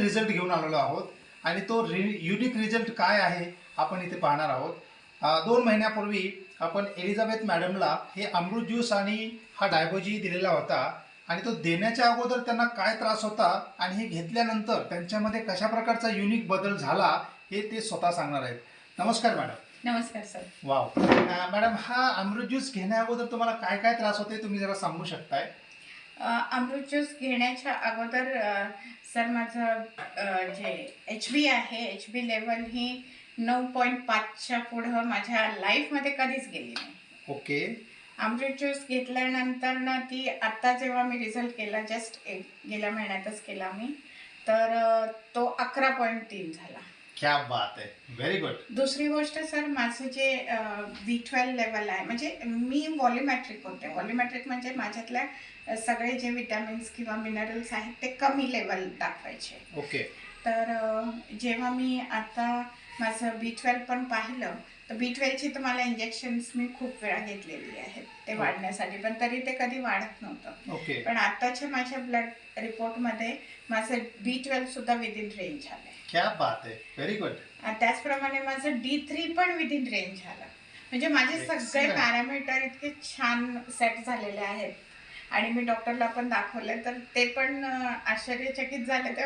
Result घेऊन आलेलो आहोत. आणि तो रि युनिक रिझल्ट काय आहे आपण इथे पाहणार आहोत. दोन महिन्यापूर्वी आपण एलिझाबेथ मॅडमला हे अमृत ज्यूस आणि हा डायबोजी दिलेला होता. आणि तो देण्याच्या अगोदर त्यांना काय त्रास होता आणि हे घेतल्यानंतर त्यांच्यामध्ये कशा प्रकारचा युनिक बदल झाला हे ते स्वतः सांगणार आहेत. नमस्कार मॅडम नमस्कार सर वाव मॅडम हा अमृत ज्यूस घेण्या अगोदर तुम्हाला काय काय त्रास होते तुम्ही जरा सांगू शकताय? अमृत ज्यूस घेण्याच्या अगोदर सर माझं जे एच बी आहे एच बी लेवल ही नऊ पॉईंट पाचच्या पुढं माझ्या लाईफमध्ये कधीच गेली नाही. ओके. अमृत ज्यूस घेतल्यानंतर ना ती आत्ता जेव्हा मी रिझल्ट केला जस्ट एक गेल्या महिन्यातच केला मी तर तो अकरा पॉईंट तीन झाला. क्या बात आहे व्हेरी गुड दुसरी गोष्ट सर माझं जे बी ट्वेल्व लेवल आहे म्हणजे मी व्हॉल्युमॅट्रिक होते. व्हॉल्युमॅट्रिक म्हणजे माझ्यातल्या सगळे जे विटॅमिन्स किंवा मिनरल्स आहेत ते कमी लेवल दाखवायचे. ओके तर जेव्हा मी आता माझं बी ट्वेल्व पण पाहिलं तर बी ट्वेल्वची तर मला इंजेक्शन्स मी खूप वेळा घेतलेली आहेत. ते हो. वाढण्यासाठी पण तरी ते कधी वाढत नव्हतं. पण आताच्या माझ्या ब्लड रिपोर्टमध्ये माझं बी ट्वेल्व सुद्धा विदिन रेंज झालं क्या बात आहे. व्हेरी गुड त्याचप्रमाणे माझं डी थ्री पण विदिन रेंज झालं म्हणजे माझे सगळे. पॅरामीटर इतके छान सेट झालेले आहेत. आणि मी डॉक्टरला पण दाखवले तर ते पण आश्चर्यचकित झाले. ते